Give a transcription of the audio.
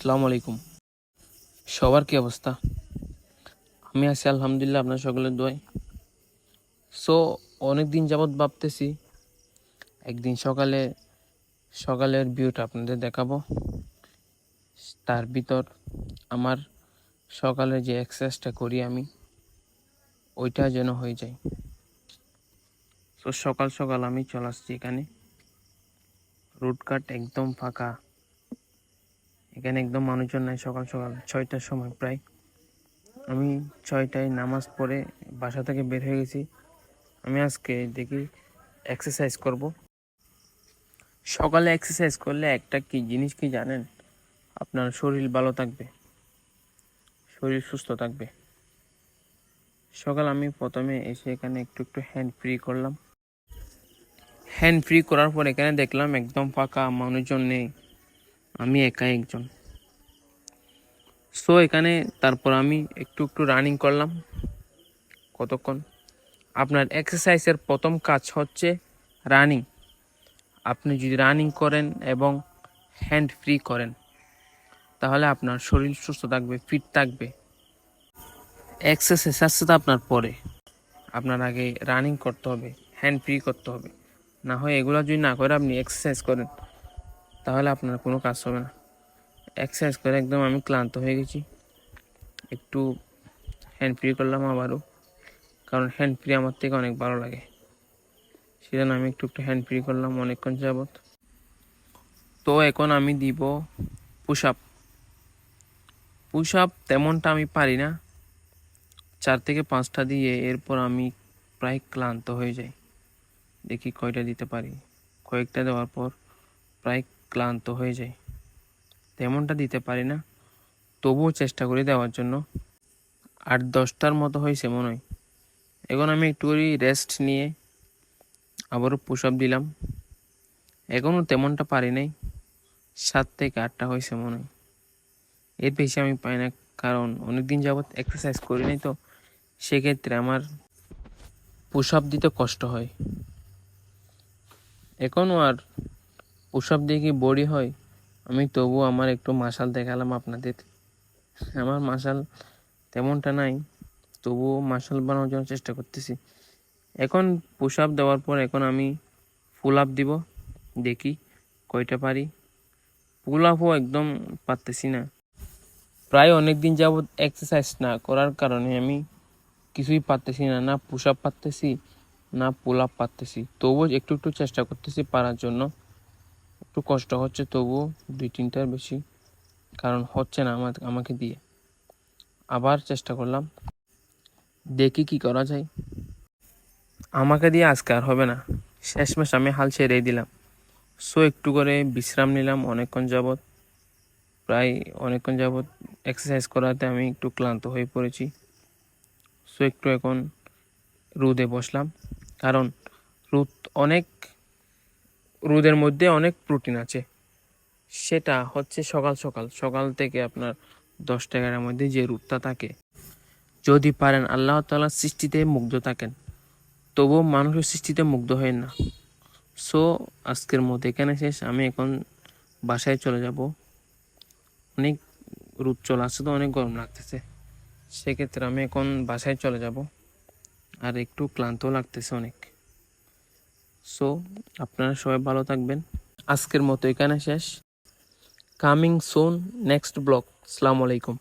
আসসালামু আলাইকুম। সবার কি অবস্থা? আমি আছি আলহামদুলিল্লাহ, আপনার সকলের দোয়াই সো অনেক দিন যাবৎ ভাবতেছি, একদিন সকালে, সকালের ভিউটা আপনাদের দেখাবো। তার ভিতর আমার সকালে যে এক্সারসাইজটা করি আমি, ওইটা যেন হয়ে যায়। তো সকাল সকাল আমি চলে আসছি এখানে। রুটকাট একদম ফাঁকা। এখানে একদম মানুষজন নাই, সকাল সকাল ছয়টার সময় প্রায়। আমি ছয়টায় নামাজ পড়ে বাসা থেকে বের হয়ে গেছি। আমি আজকে দেখি এক্সারসাইজ করব। সকালে এক্সারসাইজ করলে একটা কি জিনিস কি জানেন? আপনার শরীর ভালো থাকবে, শরীর সুস্থ থাকবে। সকাল আমি প্রথমে এসে এখানে একটু একটু হ্যান্ড ফ্রি করলাম। হ্যান্ড ফ্রি করার পর এখানে দেখলাম একদম ফাঁকা, মানুষজন নেই। আমি একাই একজন। সো এখানে তারপর আমি একটু একটু রানিং করলাম কতক্ষণ? আপনার এক্সারসাইজের প্রথম কাজ হচ্ছে রানিং আপনি যদি রানিং করেন এবং হ্যান্ড ফ্রি করেন, তাহলে আপনার শরীর সুস্থ থাকবে ফিট থাকবে। এক্সারসাইজ আসছে আপনার পরে। আপনার আগে রানিং করতে হবে হ্যান্ড ফ্রি করতে হবে। না হয় এগুলো যদি না করে আপনি এক্সারসাইজ করেন তাহলে আপনার কোনো কাজ হবে না। এক্সারসাইজ করে একদম আমি ক্লান্ত হয়ে গেছি। একটু হ্যান্ড ফ্রি করলাম আবারও, কারণ হ্যান্ড ফ্রি আমার থেকে অনেক ভালো লাগে। সেজন্য আমি একটু একটু হ্যান্ড ফ্রি করলাম অনেকক্ষণ যাবত তো এখন আমি দিব পুশ আপ পুশ আপ তেমনটা আমি পারি না। চার থেকে পাঁচটা দিয়ে এরপর আমি প্রায় ক্লান্ত হয়ে যাই। দেখি কয়টা দিতে পারি। কয়েকটা দেওয়ার পর প্রায় ক্লান্ত হয়ে যায়। তেমনটা দিতে পারি না। তবুও চেষ্টা করি দেওয়ার জন্য। আট দশটার মতো হয়েছে মনে হয়। এখন আমি একটু করে রেস্ট নিয়ে আবারও পুশ আপ দিলাম। এখনও তেমনটা পারি নাই। সাত থেকে আটটা হয়েছে মনে হয়। এর বেশি আমি পাই না, কারণ অনেক দিন যাবৎ এক্সারসাইজ করি নাই তো। সেক্ষেত্রে আমার পুশ আপ দিতে কষ্ট হয়। এখনও আর আপ দিয়ে কি বডি হয়। আমি তবু আমার একটু মাসাল দেখালাম আপনাদের। আমার মাসাল তেমনটা নাই তবুও মাসাল বানানোর জন্য চেষ্টা করতেছি। এখন পুশ আপ দেওয়ার পর এখন আমি ফুল আপ দিব, দেখি কয়টা পারি। পুল আপও একদম পারতেছি না। প্রায় অনেক দিন যাবৎ এক্সারসাইজ না করার কারণে আমি কিছুই পারতেছি না না পুশ আপ পারতেছি, না পুল আপ পারতেছি। তবুও একটু একটু চেষ্টা করতেছি পারার জন্য। একটু কষ্ট হচ্ছে তবুও দুই তিনটার বেশি। কারণ হচ্ছে না আমার আমাকে দিয়ে। আবার চেষ্টা করলাম। দেখি কি করা যায়। আমাকে দিয়ে আজকে আর হবে না। শেষমেশ আমি হাল ছেড়েই দিলাম। সো একটু করে বিশ্রাম নিলাম অনেকক্ষণ যাবৎ। প্রায় অনেকক্ষণ যাবৎ এক্সারসাইজ করাতে আমি একটু ক্লান্ত হয়ে পড়েছি। সো একটু এখন রোদে বসলাম। কারণ রোদ অনেক রোদের মধ্যে অনেক প্রোটিন আছে। সেটা হচ্ছে সকাল সকাল। সকাল থেকে আপনার দশটা এগারোটার মধ্যে যে রোদটা থাকে, যদি পারেন আল্লাহ তালার সৃষ্টিতে মুগ্ধ থাকেন। তবুও মানুষের সৃষ্টিতে মুগ্ধ হয় না। সো আজকের মতো এখানে শেষ। আমি এখন বাসায় চলে যাব। অনেক রোদ চলে আসছে তো, অনেক গরম লাগতেছে। সেক্ষেত্রে আমি এখন বাসায় চলে যাব। আর একটু ক্লান্তও লাগতেছে অনেক। সো আপনারা সবাই ভালো থাকবেন। আজকের মতো এখানে শেষ। কামিং সোন নেক্সট ব্লগ আসসালামু আলাইকুম